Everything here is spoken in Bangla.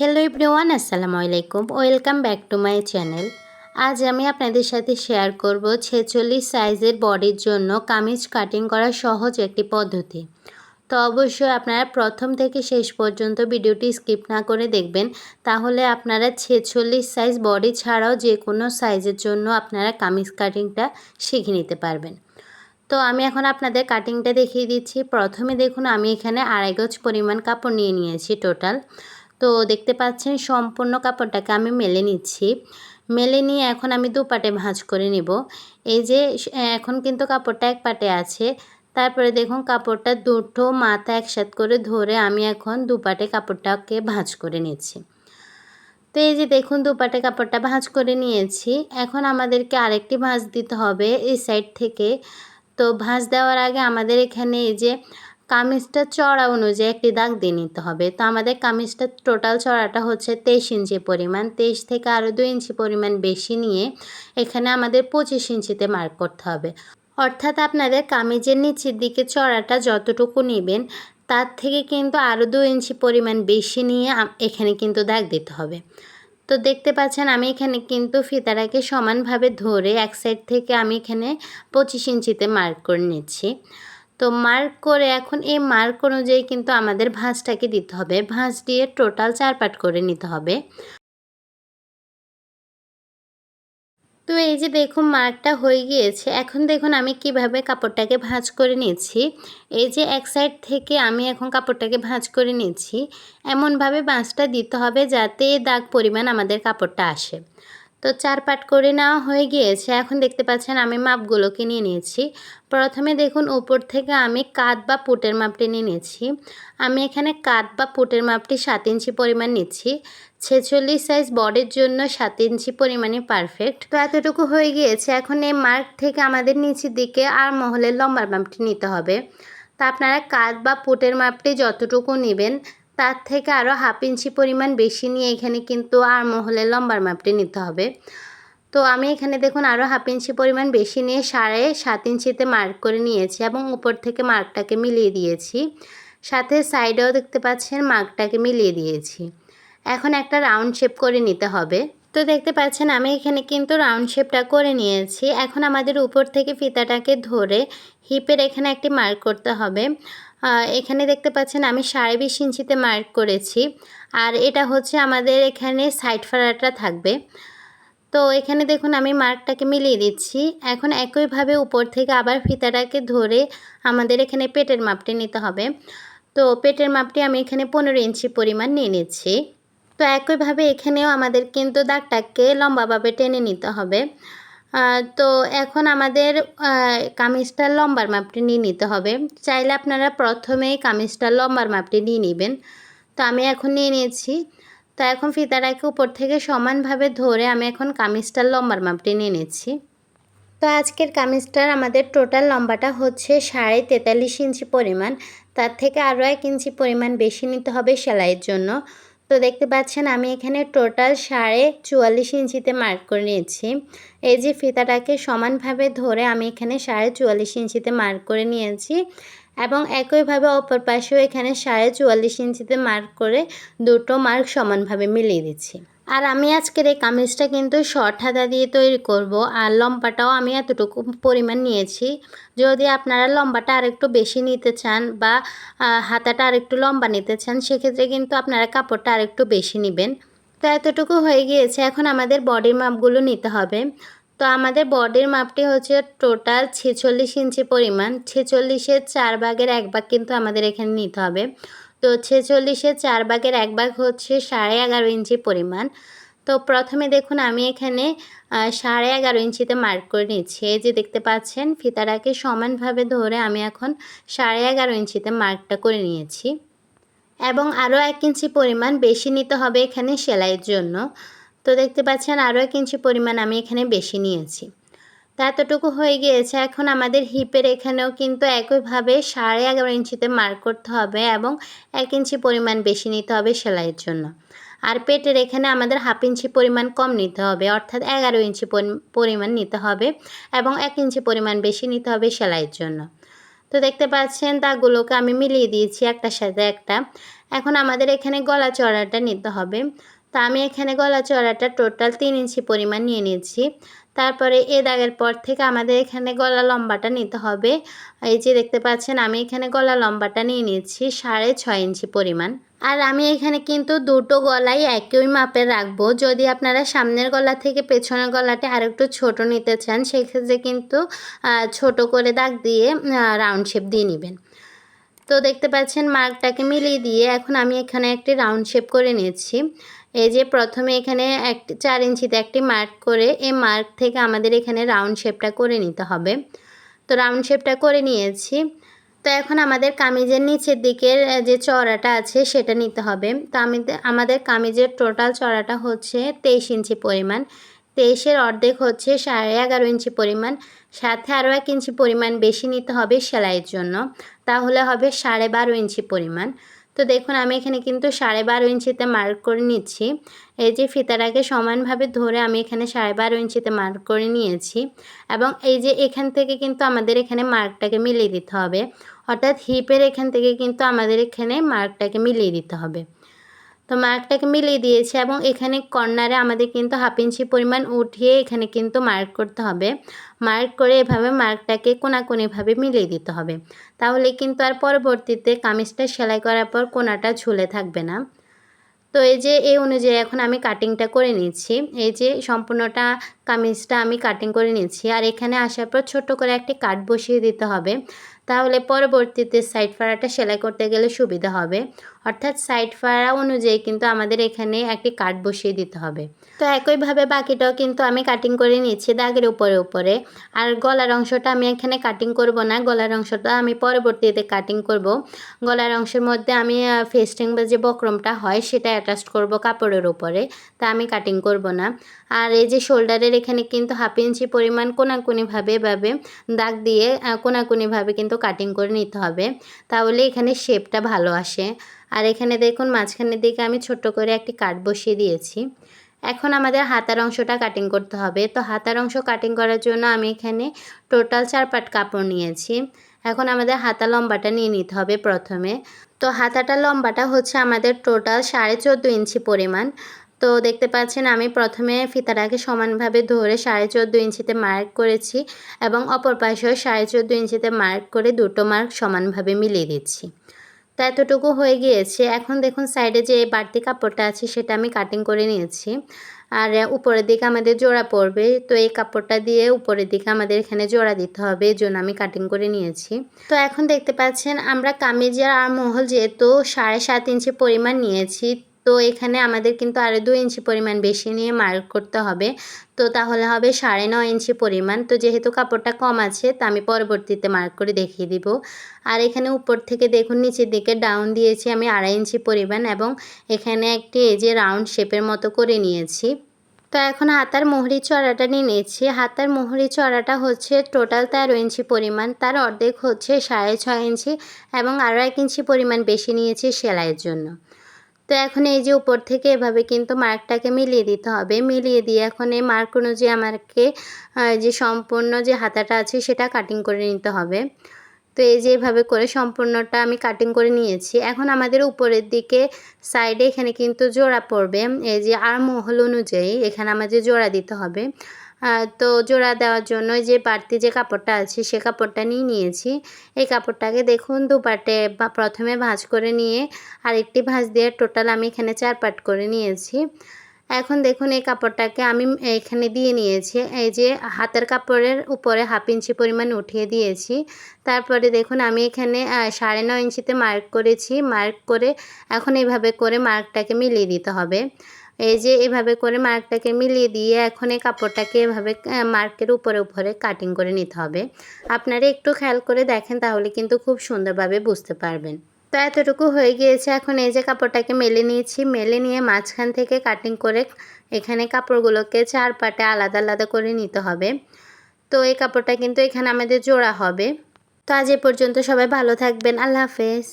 হ্যালো এভরিওয়ান আসসালামু আলাইকুম welcome back to my channel আজ আমি আপনাদের সাথে শেয়ার করব ছেচল্লিশ সাইজের বডির জন্য কামিজ কাটিং করা সহজ একটি পদ্ধতি। তো অবশ্যই আপনারা প্রথম থেকে শেষ পর্যন্ত ভিডিওটি স্কিপ না করে দেখবেন, তাহলে আপনারা ছেচল্লিশ সাইজ বডি ছাড়াও যে কোনো সাইজের জন্য আপনারা কামিজ কাটিংটা শিখে নিতে পারবেন। তো আমি এখন আপনাদের কাটিংটা দেখিয়ে দিচ্ছি। প্রথমে দেখুন, আমি এখানে আড়াই গজ পরিমাণ কাপড় নিয়ে নিয়েছি টোটাল তো দেখতে পাচ্ছেন সম্পূর্ণ কাপড়টাকে আমি মেলে নিচ্ছি। মেলে নিয়ে এখন আমি দু পাটে ভাঁজ করে নেব। এই যে এখন কিন্তু কাপড়টা এক পাটে আছে। তারপরে দেখুন কাপড়টা দুটো মাথা একসাথ করে ধরে আমি এখন দু পাটে কাপড়টাকে ভাঁজ করে নিচ্ছি। তো এই যে দেখুন দুপাটে কাপড়টা ভাঁজ করে নিয়েছি। এখন আমাদেরকে আরেকটি ভাঁজ দিতে হবে এই সাইড থেকে। তো ভাঁজ দেওয়ার আগে আমাদের এখানে এই যে কামিজটা চড়া অনুযায়ী একটি দাগ দিয়ে নিতে হবে। তো আমাদের কামিজটা টোটাল চড়াটা হচ্ছে তেইশ ইঞ্চি পরিমাণ। তেইশ থেকে আরও দুই ইঞ্চি পরিমাণ বেশি নিয়ে এখানে আমাদের পঁচিশ ইঞ্চিতে মার্ক করতে হবে। অর্থাৎ আপনাদের কামিজের নিচের দিকে চড়াটা যতটুকু নেবেন, তার থেকে কিন্তু আরও দু ইঞ্চি পরিমাণ বেশি নিয়ে এখানে কিন্তু দাগ দিতে হবে। তো দেখতে পাচ্ছেন, আমি এখানে কিন্তু ফিতাটাকে সমানভাবে ধরে এক সাইড থেকে আমি এখানে পঁচিশ ইঞ্চিতে মার্ক করে নিচ্ছি। তো মার্ক করে এখন এই মার্ক অনুযায়ী কিন্তু আমাদের ভাঁজটাকে দিতে হবে। ভাঁজ দিয়ে টোটাল চার পাট করে নিতে হবে। তো এই যে দেখুন মার্কটা হয়ে গিয়েছে। এখন দেখুন আমি কীভাবে কাপড়টাকে ভাঁজ করে নিচ্ছি। এই যে এক সাইড থেকে আমি এখন কাপড়টাকে ভাঁজ করে নিচ্ছি। এমনভাবে ভাঁজটা দিতে হবে যাতে দাগ পরিমাণ আমাদের কাপড়টা আসে। তো চার পাট করে নেওয়া হয়ে গিয়েছে। এখন দেখতে পাচ্ছেন আমি মাপগুলোকে নিয়ে নিয়েছি। প্রথমে দেখুন, উপর থেকে আমি কাত বা পুটের মাপটি নিয়ে নিয়েছি। আমি এখানে কাত বা পুটের মাপটি সাত ইঞ্চি পরিমাণ নিচ্ছি। ছেচল্লিশ সাইজ বডির জন্য সাত ইঞ্চি পরিমাণে পারফেক্ট তো এতটুকু হয়ে গিয়েছে। এখন এই মার্ক থেকে আমাদের নিচের দিকে আর মহলের লম্বার মাপটি নিতে হবে। তা আপনারা কাত বা পুটের মাপটি যতটুকু নেবেন তার থেকে আরও হাফ ইঞ্চি পরিমাণ বেশি নিয়ে এখানে কিন্তু আর মহলের লম্বার মাপটি নিতে হবে। তো আমি এখানে দেখুন আরও হাফ ইঞ্চি পরিমাণ বেশি নিয়ে সাড়ে সাত ইঞ্চিতে মার্ক করে নিয়েছি এবং উপর থেকে মার্কটাকে মিলিয়ে দিয়েছি। সাথে সাইডেও দেখতে পাচ্ছেন মার্কটাকে মিলিয়ে দিয়েছি। এখন একটা রাউন্ড শেপ করে নিতে হবে। তো দেখতে পাচ্ছেন আমি এখানে কিন্তু রাউন্ড শেপটা করে নিয়েছি। এখন আমাদের উপর থেকে ফিতাটাকে ধরে হিপের এখানে একটি মার্ক করতে হবে। এখানে দেখতে পাচ্ছেন আমি সাড়ে বিশ ইঞ্চিতে মার্ক করেছি। আর এটা হচ্ছে আমাদের এখানে সাইড ফাড়াটা থাকবে। তো এখানে দেখুন আমি মার্কটাকে মিলিয়ে দিচ্ছি। এখন একইভাবে উপর থেকে আবার ফিতাটাকে ধরে আমাদের এখানে পেটের মাপটি নিতে হবে। তো পেটের মাপটি আমি এখানে পনেরো ইঞ্চি পরিমাণ নিয়ে নিচ্ছি। তো একইভাবে এখানেও আমাদের কিন্তু দাগটাকে লম্বাভাবে টেনে নিতে হবে। তো এখন আমাদের কামিজটার লম্বার মাপটি নিয়ে নিতে হবে। চাইলে আপনারা প্রথমেই কামিজটার লম্বার মাপটি নিয়ে নেবেন। তো আমি এখন নিয়ে নিয়েছি। তো এখন ফিতাটাকে উপর থেকে সমানভাবে ধরে আমি এখন কামিজটার লম্বার মাপটি নিয়ে নিচ্ছি। তো আজকের কামিজটার আমাদের টোটাল লম্বাটা হচ্ছে সাড়ে তেতাল্লিশ ইঞ্চি পরিমাণ। তার থেকে আরও এক ইঞ্চি পরিমাণ বেশি নিতে হবে সেলাইয়ের জন্য। তো দেখতে পাচ্ছেন আমি এখানে টোটাল সাড়ে চুয়াল্লিশ ইঞ্চিতে মার্ক করে নিয়েছি। এই যে ফিতাটাকে সমানভাবে ধরে আমি এখানে সাড়ে চুয়াল্লিশ ইঞ্চিতে মার্ক করে নিয়েছি এবং একইভাবে অপর পাশেও এখানে সাড়ে চুয়াল্লিশ ইঞ্চিতে মার্ক করে দুটো মার্ক সমানভাবে মিলিয়ে দিচ্ছি। আর আমি আজকের এই কামিজটা কিন্তু শর্ট হাতা দিয়ে তৈরি করব, আর লম্বাটাও আমি এতটুকু পরিমাণ নিয়েছি। যদি আপনারা লম্বাটা আরেকটু বেশি নিতে চান বা হাতাটা আরেকটু লম্বা নিতে চান, সেক্ষেত্রে কিন্তু আপনারা কাপড়টা আরেকটু বেশি নেবেন। তো এতটুকু হয়ে গিয়েছে, এখন আমাদের বডির মাপগুলো নিতে হবে। তো আমাদের বডির মাপটি হচ্ছে টোটাল ছেচল্লিশ ইঞ্চি পরিমাণ, ছেচল্লিশের চার ভাগের এক ভাগ কিন্তু আমাদের এখানে নিতে হবে। তো ছেচল্লিশের চার ভাগের এক ভাগ হচ্ছে সাড়ে এগারো ইঞ্চি পরিমাণ। তো প্রথমে দেখুন আমি এখানে সাড়ে এগারো ইঞ্চিতে মার্ক করে নিচ্ছি। এই যে দেখতে পাচ্ছেন, ফিতাটাকে সমানভাবে ধরে আমি এখন সাড়ে এগারো ইঞ্চিতে মার্কটা করে নিয়েছি। এবং আরও এক ইঞ্চি পরিমাণ বেশি নিতে হবে এখানে সেলাইয়ের জন্য। তো দেখতে পাচ্ছেন আরও এক ইঞ্চি পরিমাণ আমি এখানে বেশি নিয়েছি। এতটুকু হয়ে গিয়েছে, এখন আমাদের হিপের এখানেও কিন্তু একইভাবে সাড়ে এগারো ইঞ্চিতে মার্ক করতে হবে এবং এক ইঞ্চি পরিমাণ বেশি নিতে হবে সেলাইয়ের জন্য। আর পেটের এখানে আমাদের হাফ ইঞ্চি পরিমাণ কম নিতে হবে, অর্থাৎ এগারো ইঞ্চি পরিমাণ নিতে হবে এবং এক ইঞ্চি পরিমাণ বেশি নিতে হবে সেলাইয়ের জন্য। তো দেখতে পাচ্ছেন দাগগুলোকে আমি মিলিয়ে দিয়েছি একটার সাথে একটা। এখন আমাদের এখানে গলা চড়াটা নিতে হবে। তো আমি এখানে গলা চড়াটা টোটাল তিন ইঞ্চি পরিমাণ নিয়ে নিয়েছি। তারপরে এ দাগের পর থেকে আমাদের এখানে গলা লম্বাটা নিতে হবে। এই যে দেখতে পাচ্ছেন, আমি এখানে গলা লম্বাটা নিয়ে নিয়েছি সাড়ে ছয় ইঞ্চি পরিমাণ। আর আমি এখানে কিন্তু দুটো গলাই একই মাপের রাখব। যদি আপনারা সামনের গলা থেকে পেছনের গলাটি গলাটা আরেকটু ছোট নিতে চান, সেক্ষেত্রে কিন্তু ছোট করে দাগ দিয়ে রাউন্ড শেপ দিয়ে নেবেন। তো দেখতে পাচ্ছেন মার্কটাকে মিলিয়ে দিয়ে এখন আমি এখানে একটি রাউন্ড শেপ করে নিয়েছি। এই যে প্রথমে এখানে একটি চার ইঞ্চিতে একটি মার্ক করে এই মার্ক থেকে আমাদের এখানে রাউন্ড শেপটা করে নিতে হবে। তো রাউন্ড শেপটা করে নিয়েছি। তো এখন আমাদের কামিজের নিচের দিকের যে চড়াটা আছে সেটা নিতে হবে। তো আমি আমাদের কামিজের টোটাল চড়াটা হচ্ছে তেইশ ইঞ্চি পরিমাণ। তেইশের অর্ধেক হচ্ছে সাড়ে এগারো ইঞ্চি পরিমাণ। সাথে আরও এক ইঞ্চি পরিমাণ বেশি নিতে হবে সেলাইয়ের জন্য। তাহলে হবে সাড়ে বারো ইঞ্চি পরিমাণ। তো দেখুন, আমি এখানে কিন্তু সাড়ে বারো ইঞ্চিতে মার্ক করে নিচ্ছি। এই যে ফিতাটাকে সমানভাবে ধরে আমি এখানে সাড়ে বারো ইঞ্চিতে মার্ক করে নিয়েছি এবং এই যে এখান থেকে কিন্তু আমাদের এখানে মার্কটাকে মিলিয়ে দিতে হবে। অর্থাৎ হিপের এখান থেকে কিন্তু আমাদের এখানে মার্কটাকে মিলিয়ে দিতে হবে। তো মার্কটাকে মিলিয়ে দিয়েছে এবং এখানে কর্নারে আমাদের কিন্তু হাফ ইঞ্চি পরিমাণ উঠিয়ে এখানে কিন্তু মার্ক করতে হবে। মার্ক করে এভাবে মার্কটাকে কোনাকুনিভাবে মিলিয়ে দিতে হবে। তাহলে কিন্তু আর পরবর্তীতে কামিজটা সেলাই করার পর কোনাটা ঝুলে থাকবে না। তো এই যে, এই অনুযায়ী এখন আমি কাটিংটা করে নিচ্ছি। এই যে, সম্পূর্ণটা কামিজটা আমি কাটিং করে নিচ্ছি। আর এখানে আসার পর ছোট করে একটি কাট বসিয়ে দিতে হবে। তাহলে পরবর্তীতে সাইড ফাড়াটা সেলাই করতে গেলে সুবিধা হবে। অর্থাৎ সাইড ফাড়া অনুযায়ী কিন্তু আমাদের এখানে একটি কাট বসিয়ে দিতে হবে। তো একইভাবে বাকিটাও কিন্তু আমি কাটিং করে নিচ্ছি দাগের উপরে উপরে। আর গলার অংশটা আমি এখানে কাটিং করব না, গলার অংশটা আমি পরবর্তীতে কাটিং করব। গলার অংশের মধ্যে আমি ফেস্টিং বা যে বক্রমটা হয় সেটা অ্যাটাচ করব কাপড়ের উপরে, তা আমি কাটিং করব না। আর এই যে শোল্ডারের এখানে কিন্তু হাফ ইঞ্চি পরিমাণ কোনাকুনিভাবে এভাবে দাগ দিয়ে কোনাকুনিভাবে কিন্তু কাটিং করে নিতে হবে। তাহলে এখানে শেপটা ভালো আসে। আর এখানে দেখুন, মাঝখানের দিকে আমি ছোট্ট করে একটি কাট বসিয়ে দিয়েছি। এখন আমাদের হাতার অংশটা কাটিং করতে হবে। তো হাতার অংশ কাটিং করার জন্য আমি এখানে টোটাল চার পাট কাপড় নিয়েছি। এখন আমাদের হাতা লম্বাটা নিয়ে নিতে হবে প্রথমে। তো হাতাটা লম্বাটা হচ্ছে আমাদের টোটাল সাড়ে চোদ্দ ইঞ্চি পরিমাণ। তো দেখতে পাচ্ছেন, আমি প্রথমে ফিতাটাকে সমানভাবে ধরে সাড়ে চোদ্দ ইঞ্চিতে মার্ক করেছি এবং অপর পাশেও সাড়ে চোদ্দ ইঞ্চিতে মার্ক করে দুটো মার্ক সমানভাবে মিলিয়ে দিচ্ছি। তো এতটুকু হয়ে গিয়েছে। এখন দেখুন সাইডে যে বাড়তি কাপড়টা আছে সেটা আমি কাটিং করে নিয়েছি। আর উপরের দিকে আমাদের জোড়া পড়বে, তো এই কাপড়টা দিয়ে উপরের দিকে আমাদের এখানে জোড়া দিতে হবে, এই জন্য আমি কাটিং করে নিয়েছি। তো এখন দেখতে পাচ্ছেন আমরা কামিজের আর মহল যেহেতু সাড়ে সাত ইঞ্চি পরিমাণ নিয়েছি তো এখানে আমাদের কিন্তু আরও দু ইঞ্চি পরিমাণ বেশি নিয়ে মার্ক করতে হবে। তো তাহলে হবে সাড়ে নয় ইঞ্চি পরিমাণ। তো যেহেতু কাপড়টা কম আছে, তা আমি পরবর্তীতে মার্ক করে দেখিয়ে দিব। আর এখানে উপর থেকে দেখুন, নিচের দিকে ডাউন দিয়েছি আমি আড়াই ইঞ্চি পরিমাণ এবং এখানে একটি এই যে রাউন্ড শেপের মতো করে নিয়েছি। তো এখন হাতার মোহরি চড়াটা নিয়ে নিয়েছি হাতার মোহরি চড়াটা হচ্ছে টোটাল তেরো ইঞ্চি পরিমাণ। তার অর্ধেক হচ্ছে সাড়ে ছয় ইঞ্চি এবং আরও এক ইঞ্চি পরিমাণ বেশি নিয়েছি সেলাইয়ের জন্য। তো এখন এই যে উপর থেকে এভাবে কিন্তু মার্কটাকে মিলিয়ে দিতে হবে। মিলিয়ে দিয়ে এখন এই মার্ক অনুযায়ী আমাকে যে সম্পূর্ণ যে হাতাটা আছে সেটা কাটিং করে নিতে হবে। তো এই যে এভাবে করে সম্পূর্ণটা আমি কাটিং করে নিয়েছি। এখন আমাদের উপরের দিকে সাইডে এখানে কিন্তু জোড়া পড়বে। এই যে আর মহল অনুযায়ী এখানে আমাদের জোড়া দিতে হবে। তো জোড়া দেওয়ার জন্য যে বাড়তি যে কাপড়টা আছে, সে কাপড়টা নিয়ে নিয়েছি। এই কাপড়টাকে দেখুন দু পাটে বা প্রথমে ভাঁজ করে নিয়ে আরেকটি ভাঁজ দিয়ে টোটাল আমি এখানে চার পাট করে নিয়েছি। এখন দেখুন এই কাপড়টাকে আমি এখানে দিয়ে নিয়েছি। এই যে হাতের কাপড়ের উপরে হাফ ইঞ্চি পরিমাণ উঠিয়ে দিয়েছি। তারপরে দেখুন আমি এখানে সাড়ে নয় ইঞ্চিতে মার্ক করেছি। মার্ক করে এখন এইভাবে করে মার্কটাকে মিলিয়ে দিতে হবে। এই যে এভাবে করে মার্কটাকে মিলিয়ে দিয়ে এখন এই কাপড়টাকে এভাবে মার্কের উপরে উপরে কাটিং করে নিতে হবে। আপনারা একটু খেয়াল করে দেখেন তাহলে কিন্তু খুব সুন্দরভাবে বুঝতে পারবেন। তো এতটুকু হয়ে গিয়েছে এখন এই যে কাপড়টাকে মেলে নিয়েছি। মেলে নিয়ে মাঝখান থেকে কাটিং করে এখানে কাপড়গুলোকে চার পাটে আলাদা আলাদা করে নিতে হবে। তো এই কাপড়টা কিন্তু এখানে আমাদের জোড়া হবে। তো আজ এ পর্যন্ত সবাই ভালো থাকবেন। আল্লাহ হাফেজ।